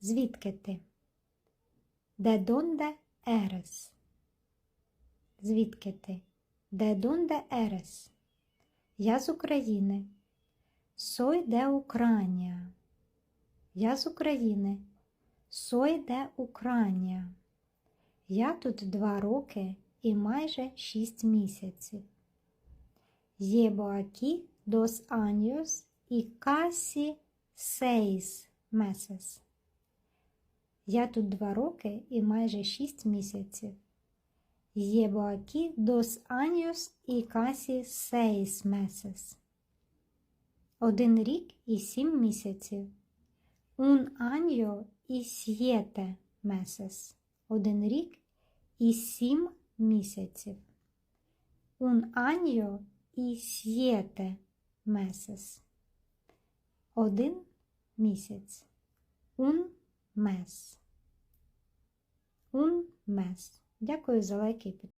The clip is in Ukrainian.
Звідки ти? Де донде ерес? Звідки ти? Де донде ерес? Я з України. Сой де Україна. Я з України. Сой де Україна. Я тут два роки і майже шість місяців. Llevo aquí dos años y casi seis meses. Я тут два роки і майже шість місяців. Llevo aquí dos años y casi seis meses. Один рік і сім місяців. Un año y siete meses. Один рік і сім місяців. Un año y siete meses. Один місяць. Un mes. Un mes. Дякую за лайки.